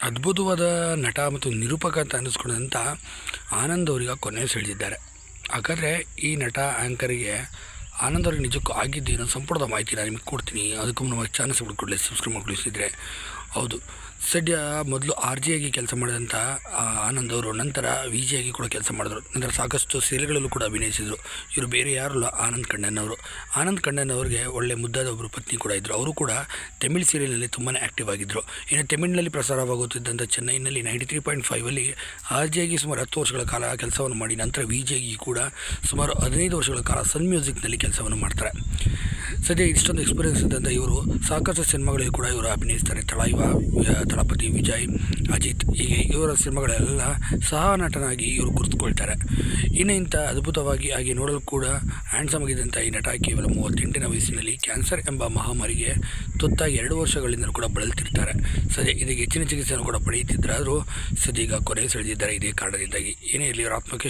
ಅದ್ಭುತವಾದ ನಟ ಮತ್ತು ನಿರೂಪಕ ಅಂತ ಅನ್ನಿಸ್ಕೊಂಡಂಥ ಆನಂದ್ ಅವರಿಗೆ ಕೊನೆ ಸೆಳೆದಿದ್ದಾರೆ. ಹಾಗಾದರೆ ಈ ನಟ ಆ್ಯಂಕರಿಗೆ ಆನಂದ್ ಅವ್ರಿಗೆ ನಿಜಕ್ಕೂ ಆಗಿದ್ದೇನು ಸಂಪೂರ್ಣ ಮಾಹಿತಿ ನಾನು ನಿಮಗೆ ಕೊಡ್ತೀನಿ. ಅದಕ್ಕೂ ನಮ್ಮ ಚಾನಲ್ಸ್ ಮಾಡ್ಕೊಳ್ಳಿ ಸಬ್ಸ್ಕ್ರೈಬ್ ಮಾಡ್ಕೊಳಿಸಿದ್ರೆ ಹೌದು. ಸದ್ಯ ಮೊದಲು ಆರ್ ಜಿ ಆಗಿ ಕೆಲಸ ಮಾಡಿದಂಥ ಆನಂದ್ ಅವರು ನಂತರ ವಿ ಜಿ ಆಗಿ ಕೂಡ ಕೆಲಸ ಮಾಡಿದ್ರು. ನಂತರ ಸಾಕಷ್ಟು ಸೀರೆಗಳಲ್ಲೂ ಕೂಡ ಅಭಿನಯಿಸಿದರು. ಇವರು ಬೇರೆ ಯಾರಲ್ಲ, ಆನಂದ್ ಕಣ್ಣನ್ ಅವರು. ಆನಂದ್ ಕಣ್ಣನ್ ಅವರಿಗೆ ಒಳ್ಳೆ ಮುದ್ದಾದ ಒಬ್ಬರು ಪತ್ನಿ ಕೂಡ ಇದ್ದರು ಅವರು ಕೂಡ ತಮಿಳ್ ಸೀರಿಯಲ್ನಲ್ಲಿ ತುಂಬಾ ಆ್ಯಕ್ಟಿವ್ ಆಗಿದ್ದರು ಇನ್ನು ತಮಿಳಿನಲ್ಲಿ ಪ್ರಸಾರವಾಗುತ್ತಿದ್ದಂಥ ಚೆನ್ನೈನಲ್ಲಿ ನೈಂಟಿ ತ್ರೀ ಪಾಯಿಂಟ್ ಫೈವಲ್ಲಿ ಆರ್ ಜಿ ಆಗಿ ಸುಮಾರು ಹತ್ತು ವರ್ಷಗಳ ಕಾಲ ಕೆಲಸವನ್ನು ಮಾಡಿ, ನಂತರ ವಿ ಜಿ ಆಗಿ ಕೂಡ ಸುಮಾರು ಹದಿನೈದು ವರ್ಷಗಳ ಕಾಲ ಸನ್ ಮ್ಯೂಸಿಕ್ನಲ್ಲಿ ಕೆಲಸವನ್ನು ಮಾಡ್ತಾರೆ. ಸದ್ಯ ಇಷ್ಟೊಂದು ಎಕ್ಸ್ಪೀರಿಯನ್ಸ್ ಇದ್ದಂಥ ಇವರು. ಸಾಕಷ್ಟು ಸಿನಿಮಾಗಳಲ್ಲಿ ಕೂಡ ಇವರು ಅಭಿನಯಿಸ್ತಾರೆ. ತಳಾಯುವ ತಳಪತಿ, ವಿಜಯ್, ಅಜಿತ್, ಹೀಗೆ ಇವರ ಸಿನಿಮಾಗಳೆಲ್ಲ ಸಹ ನಟನಾಗಿ ಇವರು ಗುರುತುಕೊಳ್ತಾರೆ ಇನ್ನು ಇಂಥ ಅದ್ಭುತವಾಗಿ ಆಗಿ ನೋಡಲು ಕೂಡ ಹ್ಯಾಂಡ್ಸಮ್ ಆಗಿದ್ದಂಥ ಈ ನಟ ಕೇವಲ ಮೂವತ್ತೆಂಟಿನ ವಯಸ್ಸಿನಲ್ಲಿ ಕ್ಯಾನ್ಸರ್ ಎಂಬ ಮಹಾಮಾರಿಗೆ ತುತ್ತಾಗಿ ಎರಡು ವರ್ಷಗಳಿಂದಲೂ ಕೂಡ ಬಳಲ್ತಿರ್ತಾರೆ. ಸದ್ಯ ಇದಕ್ಕೆ ಹೆಚ್ಚಿನ ಚಿಕಿತ್ಸೆಯನ್ನು ಕೂಡ ಪಡೆಯುತ್ತಿದ್ದರಾದರೂ ಸದ್ಯ ಈಗ ಕೊನೆ ಸೆಳೆದಿದ್ದಾರೆ. ಇದೇ ಕಾರಣದಿಂದಾಗಿ ಏನೇ ಇರಲಿ ಆತ್ಮಕ್ಕೆ